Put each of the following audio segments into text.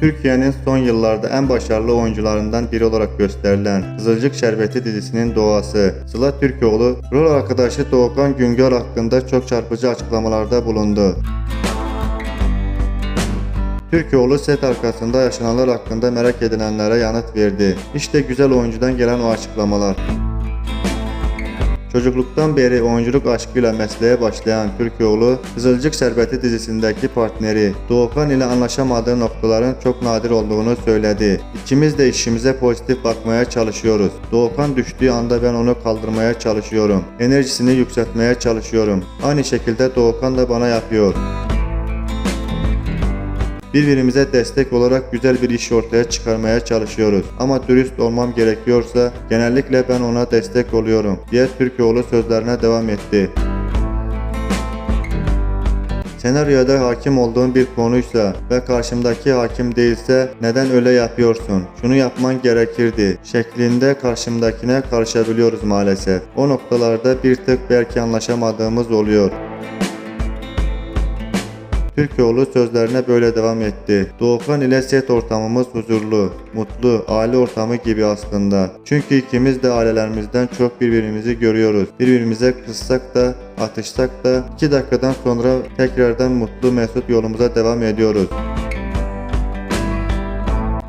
Türkiye'nin son yıllarda en başarılı oyuncularından biri olarak gösterilen Kızılcık Şerbeti dizisinin doğası Sıla Türkoğlu, rol arkadaşı Doğukan Güngör hakkında çok çarpıcı açıklamalarda bulundu. Türkoğlu set arkasında yaşananlar hakkında merak edilenlere yanıt verdi. İşte güzel oyuncudan gelen o açıklamalar. Çocukluktan beri oyunculuk aşkıyla mesleğe başlayan Türkoğlu, Kızılcık Şerbeti dizisindeki partneri Doğukan ile anlaşamadığı noktaların çok nadir olduğunu söyledi. İkimiz de işimize pozitif bakmaya çalışıyoruz. Doğukan düştüğü anda ben onu kaldırmaya çalışıyorum. Enerjisini yükseltmeye çalışıyorum. Aynı şekilde Doğukan da bana yapıyor. Birbirimize destek olarak güzel bir iş ortaya çıkarmaya çalışıyoruz. Ama dürüst olmam gerekiyorsa genellikle ben ona destek oluyorum diye Türkoğlu sözlerine devam etti. Senaryoda hakim olduğun bir konuysa ve karşımdaki hakim değilse neden öyle yapıyorsun? Şunu yapman gerekirdi şeklinde karşımdakine karışabiliyoruz maalesef. O noktalarda bir tık belki anlaşamadığımız oluyor. Türkoğlu sözlerine böyle devam etti. Doğukan ile set ortamımız huzurlu, mutlu, aile ortamı gibi aslında. Çünkü ikimiz de ailelerimizden çok birbirimizi görüyoruz. Birbirimize kızsak da, atışsak da 2 dakikadan sonra tekrardan mutlu mesut yolumuza devam ediyoruz.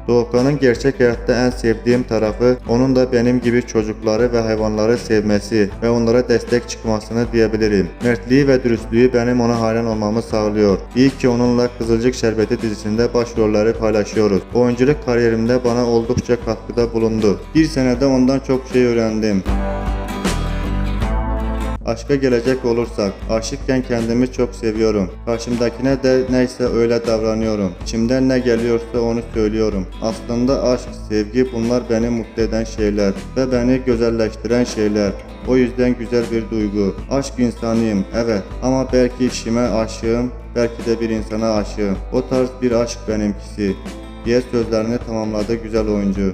Doğukan'ın gerçek hayatta en sevdiğim tarafı onun da benim gibi çocukları ve hayvanları sevmesi ve onlara destek çıkmasını diyebilirim. Mertliği ve dürüstlüğü benim ona hayran olmamı sağlıyor. İyi ki onunla Kızılcık Şerbeti dizisinde başrolleri paylaşıyoruz. Oyunculuk kariyerimde bana oldukça katkıda bulundu. Bir senede ondan çok şey öğrendim. Aşka gelecek olursak, aşıkken kendimi çok seviyorum. Karşımdakine de neyse öyle davranıyorum. İçimden ne geliyorsa onu söylüyorum. Aslında aşk, sevgi bunlar beni mutlu eden şeyler ve beni güzelleştiren şeyler. O yüzden güzel bir duygu. Aşk insanıyım, evet ama belki işime aşığım, belki de bir insana aşığım. O tarz bir aşk benimkisi diye sözlerini tamamladı güzel oyuncu.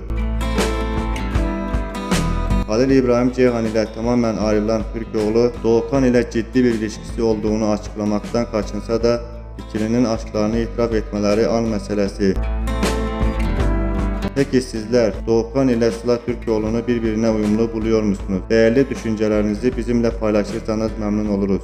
Halil İbrahim Ceyhan ile tamamen ayrılan Türkoğlu, Doğukan ile ciddi bir ilişkisi olduğunu açıklamaktan kaçınsa da ikilinin aşklarını itiraf etmeleri an meselesi. Peki sizler Doğukan ile Sıla Türkoğlu'nu birbirine uyumlu buluyor musunuz? Değerli düşüncelerinizi bizimle paylaşırsanız memnun oluruz.